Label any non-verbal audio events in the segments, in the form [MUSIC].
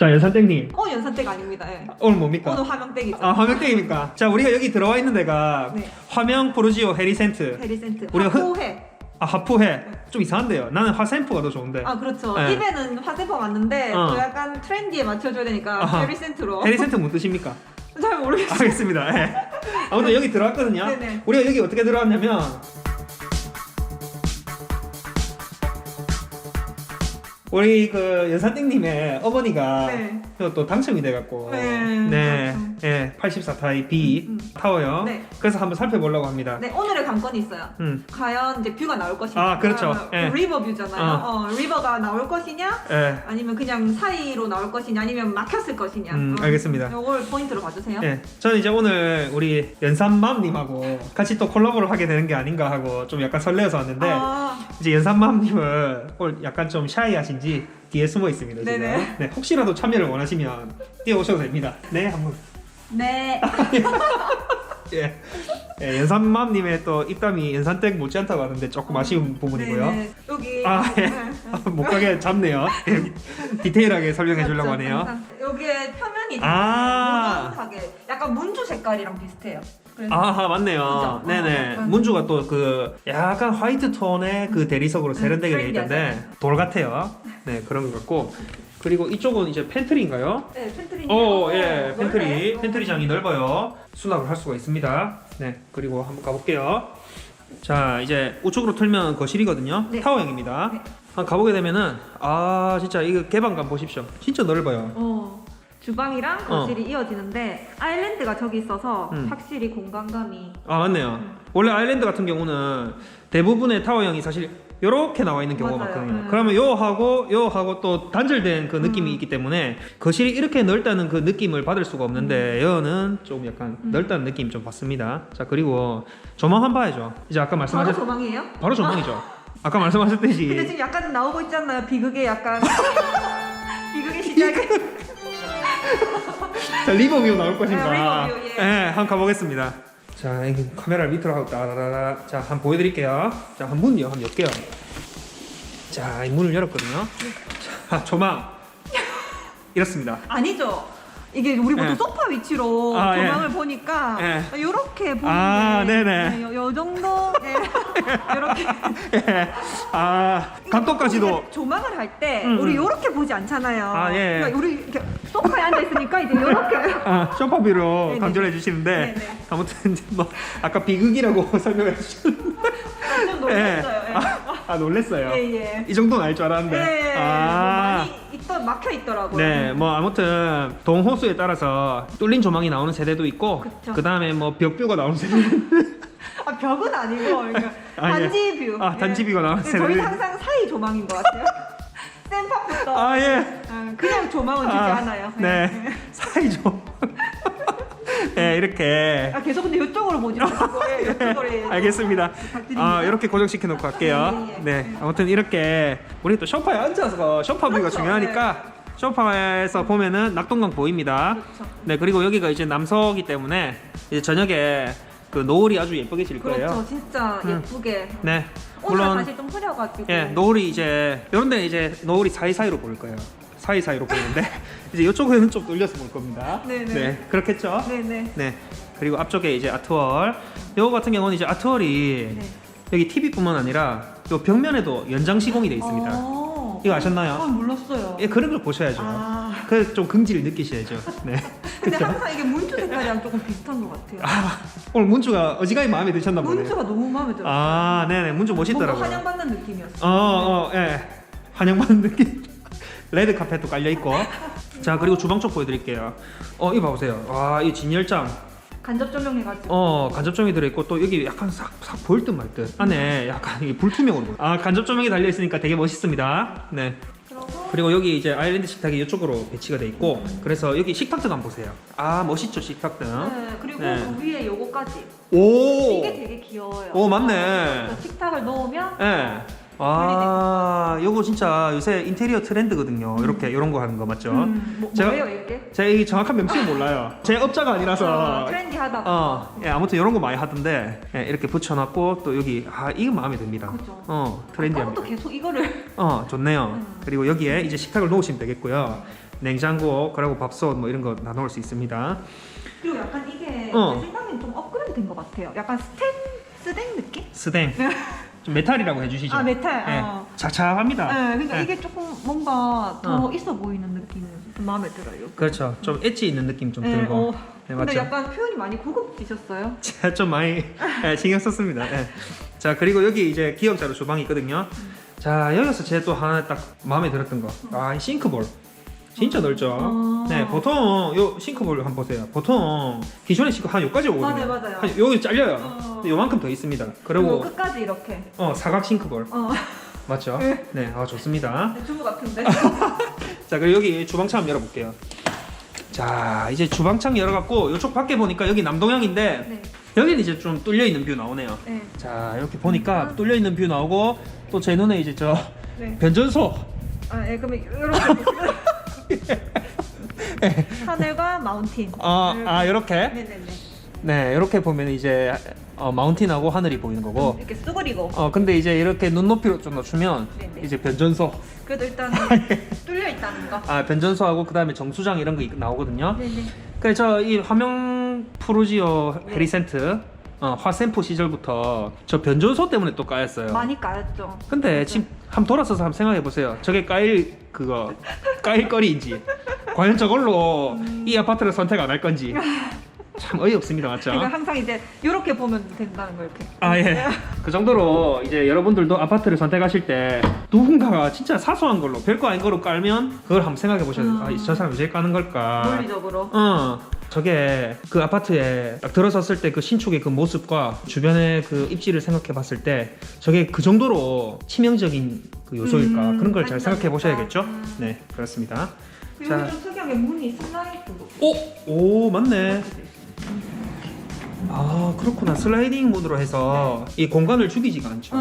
자 연산땡님 어 연산댁 아닙니다. 예. 오늘 뭡니까? 오늘 화명댁이죠. 아 화명땡입니까? 자 우리가 여기 들어와 있는 데가 네. 화명 해리센트 헤리센트. 우리가 흔- 화포해. 아 하프해 좀 이상한데요 나는 화샘프가 더 좋은데 아 그렇죠. 네. 입에는 화세퍼 맞는데 어. 또 약간 트렌디에 맞춰줘야 되니까 아하. 헤리센트로. 해리센트 뭔 뜻입니까? [LAUGHS] 잘 모르겠어요. 알겠습니다 예. 아무튼 여기 들어왔거든요 네네. 우리가 여기 어떻게 들어왔냐면 우리 그 연산땡님의 어머니가 네. 또, 또 당첨이 돼갖고 네, 네, 당첨. 예, 84타입 B 음. 타워요. 네. 그래서 한번 살펴보려고 합니다. 네 오늘의 관건이 있어요. 음, 과연 이제 뷰가 나올 것이냐. 아, 그렇죠. 예. 리버 뷰잖아요. 어. 리버가 나올 것이냐, 예, 아니면 그냥 사이로 나올 것이냐, 아니면 막혔을 것이냐. 음, 어. 알겠습니다. 이걸 포인트로 봐주세요. 예. 저는 이제 오늘 우리 연산맘님하고 같이 또 콜라보를 하게 되는 게 아닌가 하고 좀 약간 설레어서 왔는데 아, 이제 연산맘님은 오늘 약간 좀 샤이하신 지 뒤에 숨어 있습니다. 지금. 네네. 네, 혹시라도 참여를 원하시면 뛰어오셔도 됩니다. 네, 한번. 네. [LAUGHS] 예. 예, 연산맘님의 또 입담이 연산댁 못지않다고 하는데 조금 아쉬운 부분이고요. 네네. 여기. 아, 예. 네. [LAUGHS] 못 가게 잡네요. 예, 디테일하게 설명해 주려고 맞죠, 하네요. 여기에 표면이 되게 아. 모던하게 약간 문주 색깔이랑 비슷해요. 그래서 아하 맞네요. 그죠? 네네. 어. 문주가 또 그 약간 화이트 톤의 그 대리석으로 세련되게 되어 있던데 트렌디하잖아요. 돌 같아요. 네 그런 것 같고 그리고 이쪽은 이제 팬트리인가요? 네, 팬트리. 오, 예, 팬트리. 팬트리장이 넓어요. 수납을 할 수가 있습니다. 네, 그리고 한번 가볼게요. 자, 이제 우측으로 틀면 거실이거든요. 네. 타워형입니다. 네. 한 가보게 되면은 아, 진짜 이거 개방감 보십시오. 진짜 넓어요. 어. 주방이랑 어. 거실이 이어지는데 아일랜드가 저기 있어서 음. 확실히 공간감이 아, 맞네요. 음. 원래 아일랜드 같은 경우는 대부분의 타워형이 사실 이렇게 나와 있는 경우가 맞아요. 많거든요. 음. 그러면 요하고 요하고 또 단절된 그 느낌이 음. 있기 때문에 거실이 이렇게 넓다는 그 느낌을 받을 수가 없는데 여는 좀 약간 음. 넓다는 느낌 좀 받습니다. 자 그리고 조망 한번 봐야죠. 이제 아까 바로 말씀하셨 조망이에요? 바로 조망이죠. 아까 근데 말씀하셨듯이 지금 약간 나오고 있잖아요. 비극의 약간 [LAUGHS] 비극의 시작이 자 리버뷰 나올 것인가? 네, 리버뷰, 예. 네, 한번 가보겠습니다. 자, 여기 카메라를 밑으로 하고 따라라라. 자, 한번 보여드릴게요. 자, 한 문요, 한번 열게요. 자, 이 문을 열었거든요. 자, 조망. 이렇습니다. 아니죠. 이게 우리 보통 예. 소파 위치로 아, 예. 조망을 보니까 예. 이렇게 보는 아, 네네. 네, 요, 요 정도 [LAUGHS] 이렇게 예. 아, 각도까지도. 조망을 할 때 음, 우리 음. 이렇게 보지 않잖아요. 아, 예. 그러니까 우리 이렇게 소파에 앉아 있으니까 이제 이렇게 아, 쇼파비로 네네. 강조를 해주시는데 네네. 아무튼 이제 뭐 아까 비극이라고 [LAUGHS] 설명해 주셨는데 좀 놀랐어요. 예. 아 놀랬어요. 예, 예. 이 정도는 알 줄 알았는데. 네, 아. 뭐 많이 있더 막혀 있더라고요. 네, 뭐 아무튼 동호수에 따라서 뚫린 조망이 나오는 세대도 있고, 그쵸. 그 다음에 뭐 벽뷰가 나오는 세대. [LAUGHS] 아 벽은 아니고 그러니까 [LAUGHS] 아, 예. 단지 뷰. 아, 단지 뷰가 나오는 근데 저희는 세대. 항상 사이 조망인 것 같아요. [LAUGHS] 센파부터 아 예. 아, 그냥 조망은 주지 아, 않아요. 네. 사이조. [LAUGHS] 네, 이렇게. 아 계속 근데 이쪽으로 보지 마시고 예, 이쪽으로 예. 알겠습니다. 아 이렇게 고정시켜 놓고 갈게요. 예, 예. 네, 아무튼 이렇게 우리 또 소파에 앉아서 소파 뷰가 그렇죠, 중요하니까 소파에서 보면은 낙동강 보입니다. 그렇죠. 네, 그리고 여기가 이제 남서기 때문에 이제 저녁에 그 노을이 아주 예쁘게 질 거예요. 그렇죠. 진짜 음. 예쁘게. 네, 오늘 물론 다시 좀 흐려가지고. 예, 노을이 이제 이런 데 이제 노을이 사이사이로 보일 거예요. 사이사이로 보이는데 [LAUGHS] 이제 이쪽에는 좀 돌려서 볼 겁니다. 네네. 네, 그렇겠죠? 네네. 네. 그리고 앞쪽에 이제 아트월. 요거 같은 경우는 이제 아트월이 네. 여기 TV뿐만 아니라 요 벽면에도 연장 시공이 되어 있습니다. 어. 이거 아셨나요? 아 몰랐어요. 예, 그런 걸 보셔야죠. 아. 그래서 좀 긍지를 느끼셔야죠. 네. [LAUGHS] 근데 그쵸? 항상 이게 문주 색깔이랑 조금 비슷한 것 같아요. 아, 오늘 문주가 어지간히 마음에 드셨나 보네요. 문주가 너무 마음에 들어요. 아, 네네. 문주 뭔가 멋있더라고요. 환영받는 느낌이었어요. 어, 어, 예. 환영받는 느낌. 레드 카펫도 깔려 있고. 자, 그리고 주방 쪽 보여드릴게요. 어, 이거 봐보세요. 와, 이 진열장. 간접 조명해가지고. 어, 간접조명이 들어있고 또 여기 약간 싹, 싹 보일 듯 말 듯. 안에 약간 이게 불투명으로 보여. 아, 간접조명이 달려 있으니까 되게 멋있습니다. 네. 그리고 그리고 여기 이제 아일랜드 식탁이 이쪽으로 배치가 돼 있고, 그래서 여기 식탁등 한번 보세요. 아, 멋있죠, 식탁등. 네, 그리고 네. 그 위에 요거까지. 오! 이게 되게 귀여워요. 오, 맞네. 그래서 식탁을 넣으면 예. 와, 요거 진짜 요새 인테리어 트렌드거든요. 이렇게 이런 거 하는 거 맞죠? 음, 뭐, 제가- 뭐예요 이게? 제가 이 정확한 명칭은 몰라요. 제 업자가 아니라서. 어, 트렌디하다. 어, 예, 아무튼 이런 거 많이 하던데 예, 이렇게 붙여놨고 또 여기 아 이거 마음에 듭니다. 그죠. 어 트렌디합니다. 계속 이거를. 어 좋네요. 음. 그리고 여기에 이제 식탁을 놓으시면 되겠고요. 냉장고 그리고 밥솥 뭐 이런 거다 넣을 수 있습니다. 그리고 약간 이게 어. 제 생각엔 좀 업그레이드 된 것 같아요. 약간 스텐 스댕 느낌? 스댕 [LAUGHS] 좀 메탈이라고 해주시죠. 아 메탈. 네, 어. 착착합니다. 네, 그러니까 네. 이게 조금 뭔가 더 어. 있어 보이는 느낌이 좀 마음에 들어요. 그렇죠. 좀 엣지 있는 느낌 좀 네, 들고. 어. 네, 근데 맞죠? 약간 표현이 많이 고급지셨어요. 제가 [LAUGHS] 좀 많이 예, 신경 썼습니다. 예. 자 그리고 여기 이제 기역자로 주방이 있거든요. 자 여기서 제 또 하나 딱 마음에 들었던 거. 아이 싱크볼. 진짜 넓죠. 어. 네 보통 요 싱크볼 한번 보세요. 보통 기존의 싱크 한 여기까지 오거든요. 맞아요, 맞아요. 한 여기 잘려요. 어. 근데 요만큼 더 있습니다. 그리고 그리고 끝까지 이렇게. 어 사각 싱크볼 어, 맞죠? 네. 네, 아 좋습니다. 주부 같은데. [LAUGHS] 자 그리고 여기 주방창 한번 열어볼게요. 자 이제 주방창 열어갖고 이쪽 밖에 보니까 여기 남동향인데 네. 여기는 이제 좀 뚫려 있는 뷰 나오네요. 네. 자 이렇게 보니까 뚫려 있는 뷰 나오고 또 제 눈에 이제 저 네. 변전소 아, 예, 그러면 이렇게 [LAUGHS] [LAUGHS] 하늘과 마운틴. 아, 아 이렇게 네네네. 네 이렇게 보면 이제 어, 마운틴하고 하늘이 보이는 거고 이렇게 쑥그리고. 어 근데 이제 이렇게 눈높이로 좀 낮추면 네네. 이제 변전소 그래도 일단 [LAUGHS] 뚫려 있다는 거. 아 변전소하고 그 다음에 정수장 이런 거 나오거든요. 네네. 그래서 이 화명 프로지오 헤리센트 어, 화샘프 시절부터 저 변전소 때문에 또 까였어요. 많이 까였죠. 근데. 지금 한번 돌아서서 한번 생각해 보세요. 저게 까일 그거 까일 거리인지 [LAUGHS] 과연 저걸로 이 아파트를 선택 안 할 건지 [LAUGHS] 참 어이없습니다, 맞죠? 그러니까 항상 이제 이렇게 보면 된다는 거 이렇게. 아 예. [LAUGHS] 그 정도로 이제 여러분들도 아파트를 선택하실 때 누군가가 진짜 사소한 걸로 별거 아닌 거로 깔면 그걸 한번 생각해 보셔야 돼요. 음. 아, 저 사람 왜 까는 걸까? 논리적으로. 어. 저게 그 아파트에 딱 들어섰을 때 그 신축의 그 모습과 주변의 그 입지를 생각해 봤을 때 저게 그 정도로 치명적인 그 요소일까 음, 그런 걸 잘 생각해 보셔야겠죠? 음. 네 그렇습니다. 그리고 자. 좀 특이하게 문이 슬라이드. 오, 오 맞네. 아 그렇구나 슬라이딩 문으로 해서 이 공간을 죽이지가 않죠. 어,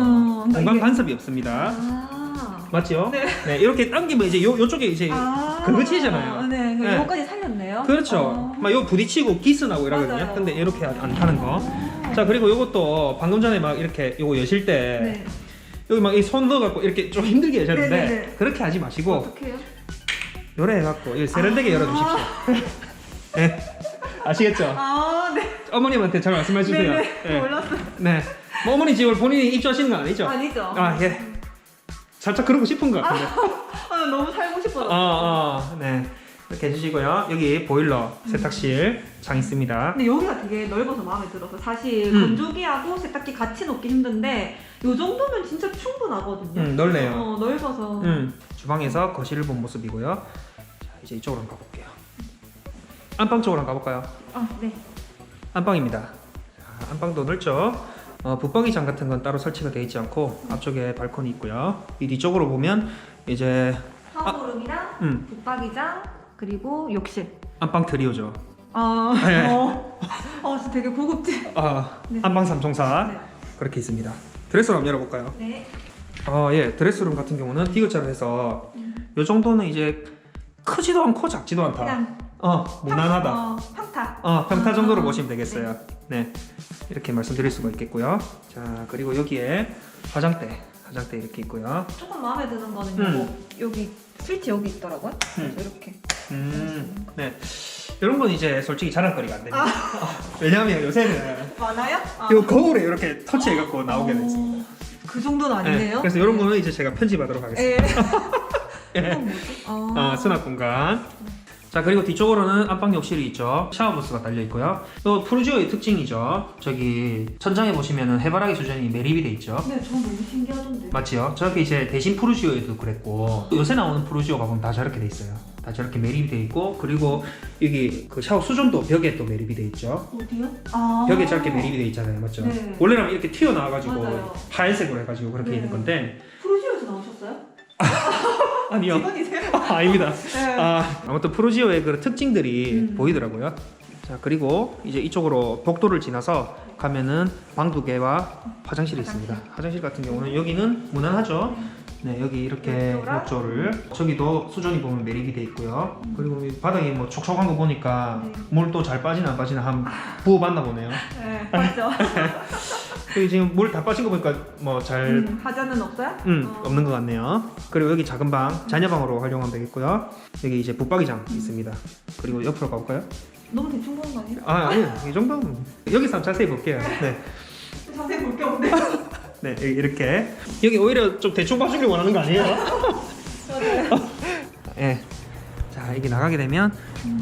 그러니까 공간 이게- 간섭이 없습니다. 아. 맞죠? 네. 이렇게 당기면 이제 요 요쪽에 이제 아. 그거 치잖아요. 네. 그 네. 요거까지 살렸네 요. 그렇죠. 어. 막요 부딪히고 기스 나고 이러거든요. 맞아요. 근데 이렇게 안, 안 타는 거. 자 그리고 요것도 방금 전에 막 이렇게 요거 여실 때 네. 여기 막 이 손 넣어갖고 이렇게 좀 힘들게 여셨는데 네네네. 그렇게 하지 마시고 어떻게 해요? 요래 해갖고 이 세련되게 아. 열어주십시오. 네. 아시겠죠? 아, 네. 어머님한테 잘 말씀해 주세요. 네네. 네. 몰랐어요. 네. 뭐 어머니 집을 본인이 입주하시는 거 아니죠? 아니죠. 아 예. 살짝 그러고 싶은 것 같은데. 아, [LAUGHS] 너무 살고 싶어서. 아, 아, 네. 이렇게 해주시고요. 여기 보일러, 세탁실 장 있습니다. 근데 여기가 되게 넓어서 마음에 들어서 사실 음. 건조기하고 세탁기 같이 놓기 힘든데 요 정도면 진짜 충분하거든요. 음, 넓네요. 어, 넓어서. 음, 주방에서 거실을 본 모습이고요. 자, 이제 이쪽으로 한번 가볼게요. 안방 쪽으로 한번 가볼까요? 아, 네. 안방입니다. 자, 안방도 넓죠. 어, 붙박이장 같은 건 따로 설치가 되어 있지 않고 앞쪽에 발코니 있고요. 이 뒤쪽으로 보면 이제 샤워룸이랑 음, 붙박이장 그리고 욕실. 안방 트리오죠. 아, 네. 어, 어, 진짜 되게 고급지. 아, 네. 안방 삼총사 네. 그렇게 있습니다. 드레스룸 한번 열어볼까요? 네. 아, 예. 드레스룸 같은 경우는 디귿자로 해서 요 정도는 이제 크지도 않고 작지도 않다. 그냥 어, 무난하다. 어, 평타. 어, 평타 아, 정도로 보시면 되겠어요. 네. 이렇게 말씀드릴 수가 있겠고요. 자, 그리고 여기에 화장대. 화장대 이렇게 있고요. 조금 마음에 드는 거는 음. 요거 여기 스위치 여기 있더라고요. 음. 그래서 이렇게. 음, 네. 이런 건 이제 솔직히 자랑거리가 안 됩니다. 어, 왜냐하면 요새는 많아요? 아. 요 거울에 이렇게 터치해갖고 나오게 됐어요. 어, 그 정도는 네, 아니네요. 그래서 이런 거는 이제 제가 편집하도록 하겠습니다. [LAUGHS] 예. 예. 이건 뭐지? 아, 아, 수납 공간. 자 그리고 뒤쪽으로는 안방 욕실이 있죠. 샤워 부스가 달려 있고요. 또 프루지오의 특징이죠. 저기 천장에 보시면은 해바라기 수전이 매립이 돼 있죠. 네, 저 너무 신기하던데. 맞지요? 저렇게 이제 대신 프루지오에도 그랬고 요새 나오는 프루지오 가 보면 다 저렇게 돼 있어요. 다 저렇게 매립이 돼 있고 그리고 여기 그 샤워 수전도 벽에 또 매립이 돼 있죠. 어디요? 아. 벽에 저렇게 매립이 돼 있잖아요, 맞죠? 네. 원래는 이렇게 튀어나와가지고 맞아요. 하얀색으로 해가지고 그렇게 네. 있는 건데 프로지오에서 나오셨어요? [LAUGHS] 아니요, 직원이세요? 아, 아닙니다. 네. 아, 아무튼 프로지오의 그 특징들이 음. 보이더라고요. 자 그리고 이제 이쪽으로 복도를 지나서 가면은 방 두 개와 화장실이 있습니다. 화장실 같은 경우는 여기는 무난하죠. 네 여기 이렇게 욕조랑? 욕조를 저기도 수전이 보면 매립이 돼 있고요. 그리고 이 바닥이 뭐 촉촉한 거 보니까 네. 물또잘 빠지나 안 빠지나 한 부어봤나 보네요. 네, 맞죠. [LAUGHS] 여기 지금 물 다 빠진 거 보니까 뭐잘 음, 하자는 없어요? 음, 어. 없는 것 같네요. 그리고 여기 작은 방, 자녀방으로 활용하면 되겠고요. 여기 이제 붙박이장 있습니다. 그리고 옆으로 가볼까요? 너무 대충 보는 거 아니에요? 아, 아니요. 이 정도는. 여기서 한번 자세히 볼게요. 네. 자세히 볼 게 없네. 네, 이렇게. 여기 오히려 좀 대충 봐주길 원하는 거 아니에요? 예. 자, 이게 나가게 되면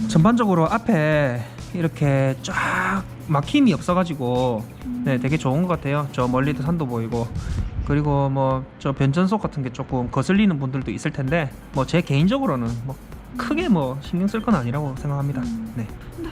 전반적으로 앞에 이렇게 쫙 막힘이 없어가지고 네, 되게 좋은 것 같아요. 저 멀리도 산도 보이고 그리고 뭐 저 변전소 같은 게 조금 거슬리는 분들도 있을 텐데 뭐 제 개인적으로는 뭐 크게 뭐 신경 쓸 건 아니라고 생각합니다. 네.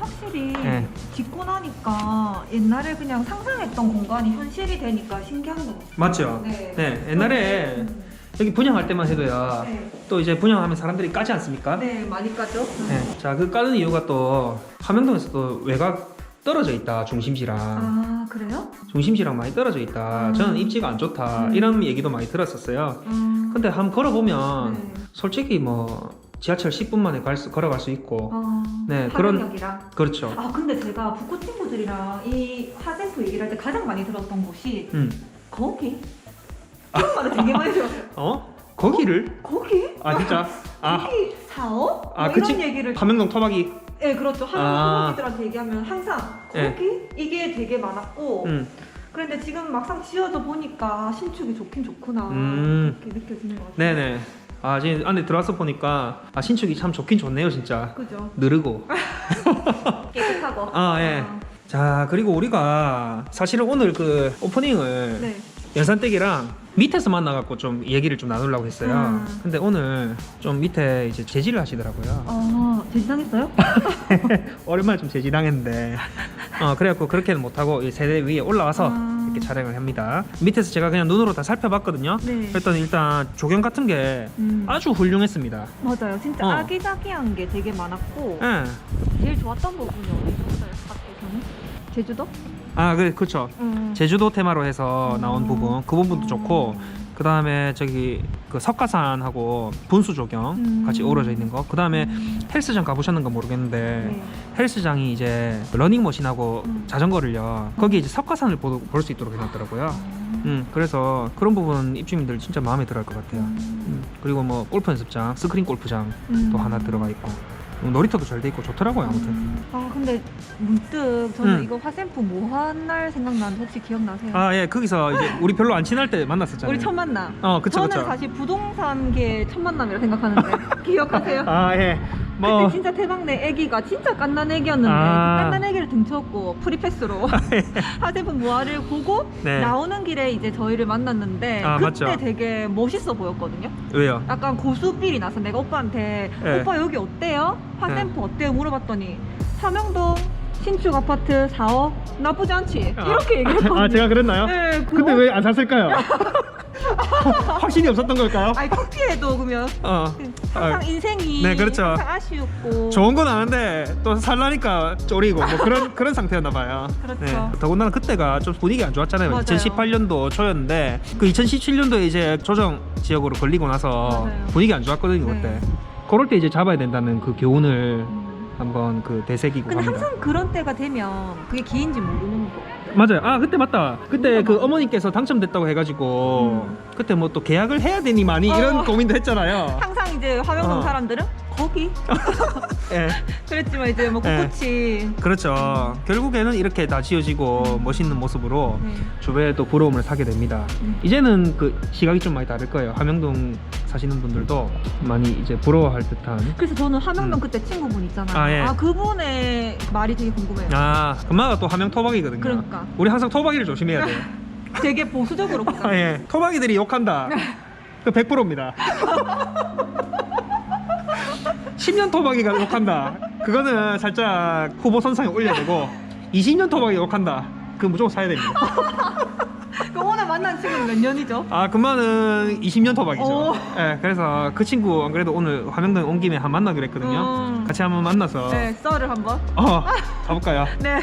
확실히 네. 짓고 나니까 옛날에 그냥 상상했던 공간이 현실이 되니까 신기한 거 같아요. 맞죠? 네. 네, 옛날에 음. 여기 분양할 때만 해도야 네. 또 이제 분양하면 사람들이 까지 않습니까? 네, 많이 까죠. 네. 자, 그 까는 이유가 또 함영동에서 또 외곽 떨어져 있다 중심지랑 아, 그래요? 중심지랑 많이 떨어져 있다. 음. 저는 입지가 안 좋다. 음. 이런 얘기도 많이 들었었어요. 음. 근데 한번 걸어보면 네. 솔직히 뭐 지하철 10분 만에 갈 수, 걸어갈 수 있고 아, 네, 그런- 하늘역이랑. 그렇죠. 아 근데 제가 북구 친구들이랑 이 하센프 얘기를 할때 가장 많이 들었던 곳이 음. 거기 그런 말을 되게 많이 들었어요 [LAUGHS] 어? 거기를? 거기? 아 진짜? 아, 거기 사업? 아, 뭐 그치. 이런 얘기를 함영동 토박이. 네 그렇죠 하는 아. 친구들한테 얘기하면 항상 네. 거기? 이게 되게 많았고 음. 그런데 지금 막상 지어져 보니까 신축이 좋긴 좋구나 음. 그렇게 느껴지는 것 같아요 네네. 아 지금 안에 들어와서 보니까 아 신축이 참 좋긴 좋네요 진짜. 그죠 느르고. [LAUGHS] [LAUGHS] 깨끗하고 아 예. 자 그리고 우리가 사실은 오늘 그 오프닝을 네. 연산댁이랑 밑에서 만나갖고 좀 얘기를 좀 나누려고 했어요. 음. 근데 오늘 좀 밑에 이제 제지를 하시더라고요. 아 제지당했어요? [LAUGHS] 오랜만에 좀 제지당했는데, 어 그래갖고 그렇게는 못하고 이 세대 위에 올라와서 아. 이렇게 촬영을 합니다. 밑에서 제가 그냥 눈으로 다 살펴봤거든요. 네. 그랬더니 일단 조경 같은 게 음. 아주 훌륭했습니다. 맞아요. 진짜 어. 아기자기한 게 되게 많았고 예. 제일 좋았던 부분이 어디였어요? 제주도? 아 그래 그렇죠. 음. 제주도 테마로 해서 나온 음. 부분 그 부분도 음. 좋고 그 다음에 저기 그 석가산하고 분수 조경 음. 같이 어우러져 있는 거. 그 다음에 음. 헬스장 가보셨는가 모르겠는데 네. 헬스장이 이제 러닝머신하고 음. 자전거를요 거기 이제 석가산을 볼 수 있도록 해놨더라고요. 아. 음 그래서 그런 부분 입주민들 진짜 마음에 들어 할 것 같아요. 음, 그리고 뭐 골프 연습장, 스크린 골프장 음. 또 하나 들어가 있고 음, 놀이터도 잘 돼 있고 좋더라고요 아무튼. 음. 아 근데 문득 저는 음. 이거 화샘프 모한날 생각나는데 혹시 기억나세요? 아 예 거기서 이제 우리 별로 안 친할 때 만났었잖아요. 우리 첫 만남. 어 그쵸 저는 그쵸. 사실 부동산계 첫 만남이라 생각하는데 [LAUGHS] 기억하세요? 아 예. 뭐 그때 진짜 태박내 애기가 진짜 깐난 애기였는데 아. 그 깐난 애기를 등쳤고 프리패스로 [LAUGHS] 하세프 무아를 보고 네. 나오는 길에 이제 저희를 만났는데 아, 그때 맞죠. 되게 멋있어 보였거든요. 왜요? 약간 고수삠이 나서 내가 오빠한테 네. 오빠 여기 어때요? 화샘프 어때요? 물어봤더니 삼영동 신축 아파트 4억 나쁘지 않지? 이렇게 얘기했거든요. 아 제가 그랬나요? 네, 그거- 근데 왜 안 샀을까요? [LAUGHS] [LAUGHS] 확신이 없었던 걸까요? 아니 커피에도 그러면 어. 항상 아, 인생이 네, 그렇죠. 항상 아쉬웠고 좋은 건 아는데 또 살라니까 쪼리고 뭐 그런 [LAUGHS] 그런 상태였나 봐요. 네. 그렇죠. 더군다나 그때가 좀 분위기 안 좋았잖아요. 맞아요. 2018년도 초였는데 그 2017년도에 이제 조정 지역으로 걸리고 나서 맞아요. 분위기 안 좋았거든요 네. 그때. 그럴 때 이제 잡아야 된다는 그 교훈을 음. 한번 그 되새기고 근데 갑니다. 항상 그런 때가 되면 그게 기인지 모르는 거. 맞아요. 아 그때 맞다. 그때 그. 어머니께서 당첨됐다고 해가지고 음. 그때 뭐 또 계약을 해야 되니만이 어. 이런 고민도 했잖아요. 항상 이제 화명동 어. 사람들은 거기 [LAUGHS] 예, 그랬지만 이제 뭐 네. 꿋꿋이 그렇죠. 결국에는 이렇게 다 지어지고 멋있는 모습으로 네. 주변에 또 부러움을 사게 됩니다. 음. 이제는 그 시각이 좀 많이 다를 거예요. 함영동 사시는 분들도 많이 이제 부러워할 듯한. 그래서 저는 화명동 음. 그때 친구분 있잖아요. 아, 예. 그분의 말이 되게 궁금해요. 아, 금마가 또 함영 토박이거든요. 그러니까. 우리 항상 토박이를 조심해야 돼요. [LAUGHS] 되게 보수적으로 [LAUGHS] 아, 보잖아요. 예. 토박이들이 욕한다. [LAUGHS] 그 100%입니다. 10년 토박이가 욕한다. 그거는 살짝 후보 선상에 올려야 되고 20년 토박이 욕한다. 그 무조건 사야 됩니다. 그 오늘 만난 친구는 몇 년이죠? 아, 금마는 20년 토박이죠. 오. 예, 그래서 그 친구 안 그래도 오늘 화명동에 온 김에 한 만나기로 했거든요. 음. 같이 한번 만나서 네, 썰을 한번. 어, 가볼까요? [LAUGHS] 네.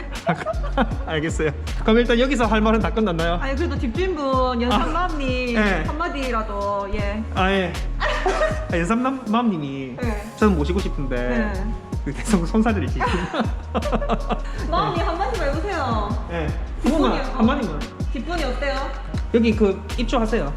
[LAUGHS] 알겠어요. 그럼 일단 여기서 할 말은 다 끝났나요? 아니 그래도 집주인분 연상맘님 네. 한마디라도 예. 아, 예. 아, 연삼맘님이 네. 저는 모시고 싶은데 네. 그 계속 손사들이 지금. [LAUGHS] 마음이 한마디만 해보세요. 네. 기분이요? 그거만 한마디만. 어때요? 여기 그 입주하세요.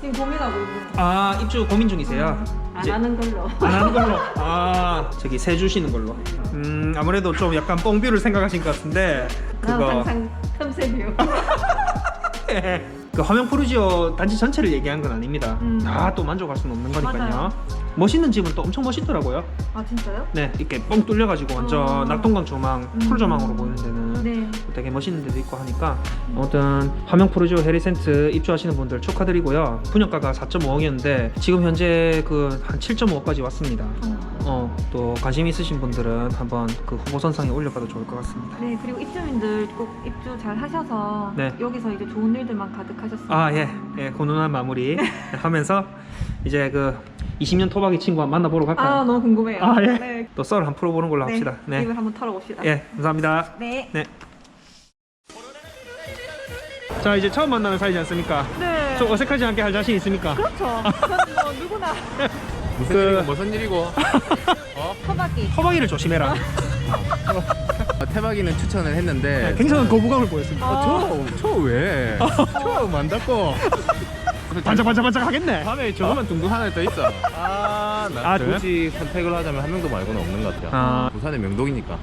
지금 고민하고 있는. 아 입주 고민 중이세요. 안 이제 하는 걸로. 안 하는 걸로. [LAUGHS] 아 저기 세 주시는 걸로. 음 아무래도 좀 약간 뻥뷰를 생각하신 것 같은데 난 그거 항상 틈새뷰. [LAUGHS] [LAUGHS] 그 화명 프루지오 단지 전체를 얘기한 건 아닙니다. 음. 다 또 만족할 수는 없는 거니까요. 맞아요. 멋있는 집은 또 엄청 멋있더라고요. 아 진짜요? 네 이렇게 뻥 뚫려가지고 완전 어. 낙동강 조망, 음. 풀 조망으로 보이는 데는 네. 되게 멋있는 데도 있고 하니까 아무튼 화명 프로지오 헤리센트 입주하시는 분들 축하드리고요. 분양가가 4.5억이었는데 지금 현재 그 한 7.5억까지 왔습니다. 어. 어, 또 관심 있으신 분들은 한번 그 후보 선상에 올려봐도 좋을 것 같습니다. 네 그리고 입주민들 꼭 입주 잘 하셔서 네. 여기서 이제 좋은 일들만 가득하셨습니다. 아, 예. 예, 고운한 마무리 [LAUGHS] 하면서 이제 그 20년 토박이 친구 한번 만나보러 갈까요? 아 너무 궁금해요. 아, 예. 네. 또썰한 풀어보는 걸로 합시다. 네. 네. 입을 한번 털어봅시다. 예, 감사합니다. 네. 네. 자, 이제 처음 만나는 사이지 않습니까? 네. 좀 어색하지 않게 할 자신 있습니까? 그렇죠. 저는 뭐 누구나 [LAUGHS] 무슨 그- 일이고 무슨 일이고 [LAUGHS] 토박이. 토박이를 조심해라. 아, 태박이는 추천을 했는데 네, 굉장한 거부감을 보였습니다. 아. 저저왜 처음 안 닫고 반짝반짝반짝 하겠네. 밤에 저거만 둥둥 하나 더 있어 아나 아, 그래? 굳이 선택을 하자면 한 명도 말고는 없는 것 같아요 아. 부산의 명동이니까